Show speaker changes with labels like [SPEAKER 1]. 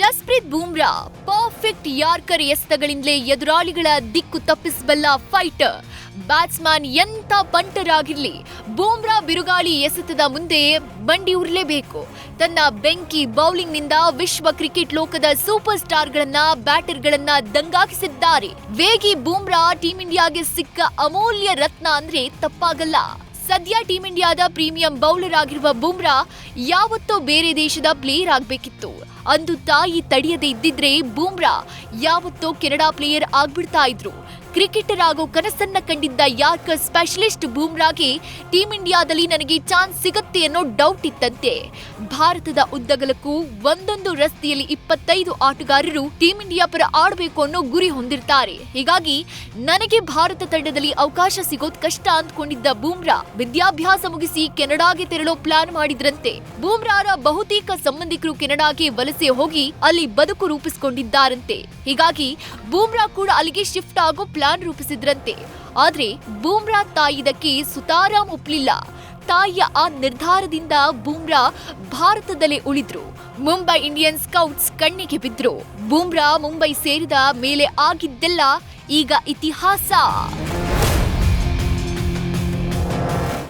[SPEAKER 1] Jasprit Bumrah perfect yorker ಎಸೆತಗಳಿಂದಲೇ ಎದುರಾಳಿಗಳ ದಿಕ್ಕು ತಪ್ಪಿಸಬಲ್ಲ ಫೈಟರ್ ಬ್ಯಾಟ್ಸ್ಮನ್ ಎಂಥ ಬಂಟರಾಗಿರಲಿ, ಬೂಮ್ರಾ ಬಿರುಗಾಳಿ ಎಸೆತದ ಮುಂದೆ ಬಂಡಿ ಉರಲೇಬೇಕು. ತನ್ನ ಬೆಂಕಿ ಬೌಲಿಂಗ್ನಿಂದ ವಿಶ್ವ ಕ್ರಿಕೆಟ್ ಲೋಕದ ಸೂಪರ್ ಸ್ಟಾರ್ಗಳನ್ನ ಬ್ಯಾಟರ್ಗಳನ್ನ ದಂಗಾಗಿಸಿದ್ದಾರೆ. ವೇಗಿ ಬೂಮ್ರಾ ಟೀಂ ಇಂಡಿಯಾಗೆ ಸಿಕ್ಕ ಅಮೂಲ್ಯ ರತ್ನ ಅಂದ್ರೆ ತಪ್ಪಾಗಲ್ಲ. ಸದ್ಯ ಟೀಂ ಇಂಡಿಯಾದ ಪ್ರೀಮಿಯಂ ಬೌಲರ್ ಆಗಿರುವ ಬೂಮ್ರಾ ಯಾವತ್ತೋ ಬೇರೆ ದೇಶದ ಪ್ಲೇಯರ್ ಆಗಬೇಕಿತ್ತು. ಅಂದು ತಾಯಿ ತಡೆಯದೇ ಇದ್ದಿದ್ರೆ ಬೂಮ್ರಾ ಯಾವತ್ತೋ ಕೆನಡಾ ಪ್ಲೇಯರ್ ಆಗ್ಬಿಡ್ತಾ ಇದ್ರು. ಕ್ರಿಕೆಟರ್ ಆಗೋ ಕನಸನ್ನ ಕಂಡಿದ್ದ ಯಾರ್ಕರ್ ಸ್ಪೆಷಲಿಸ್ಟ್ ಬೂಮ್ರಾಗೆ ಟೀಂ ಇಂಡಿಯಾದಲ್ಲಿ ನನಗೆ ಚಾನ್ಸ್ ಸಿಗತ್ತೆ ಅನ್ನೋ ಡೌಟ್ ಇತ್ತಂತೆ. ಭಾರತದ ಉದ್ದಗಲಕ್ಕೂ ಒಂದೊಂದು ರಸ್ತೆಯಲ್ಲಿ ಇಪ್ಪತ್ತೈದು ಆಟಗಾರರು ಟೀಂ ಇಂಡಿಯಾ ಪರ ಆಡಬೇಕು ಅನ್ನೋ ಗುರಿ ಹೊಂದಿರ್ತಾರೆ. ಹೀಗಾಗಿ ನನಗೆ ಭಾರತ ತಂಡದಲ್ಲಿ ಅವಕಾಶ ಸಿಗೋದ್ ಕಷ್ಟ ಅಂದ್ಕೊಂಡಿದ್ದ ಬೂಮ್ರಾ ವಿದ್ಯಾಭ್ಯಾಸ ಮುಗಿಸಿ ಕೆನಡಾಗೆ ತೆರಳೋ ಪ್ಲಾನ್ ಮಾಡಿದ್ರಂತೆ. ಬೂಮ್ರಾರ ಬಹುತೇಕ ಸಂಬಂಧಿಕರು ಕೆನಡಾಗೆ ವಲಸೆ ಹೋಗಿ ಅಲ್ಲಿ ಬದುಕು ರೂಪಿಸಿಕೊಂಡಿದ್ದಾರಂತೆ. ಹೀಗಾಗಿ ಬೂಮ್ರಾ ಕೂಡ ಅಲ್ಲಿಗೆ ಶಿಫ್ಟ್ ಆಗೋ ಪ್ಲಾನ್ ರೂಪಿಸಿದ್ರಂತೆ. ಆದ್ರೆ ಬೂಮ್ರಾ ತಾಯಿದಕ್ಕೆ ಸುತಾರಾಮ್ ಒಪ್ಲಿಲ್ಲ. ತಾಯಿಯ ಆ ನಿರ್ಧಾರದಿಂದ ಬೂಮ್ರಾ ಭಾರತದಲ್ಲೇ ಉಳಿದ್ರು. ಮುಂಬೈ ಇಂಡಿಯನ್ಸ್ ಸ್ಕೌಟ್ಸ್ ಕಣ್ಣಿಗೆ ಬಿದ್ರು. ಬೂಮ್ರಾ ಮುಂಬೈ ಸೇರಿದ ಮೇಲೆ ಆಗಿದ್ದೆಲ್ಲ ಈಗ ಇತಿಹಾಸ.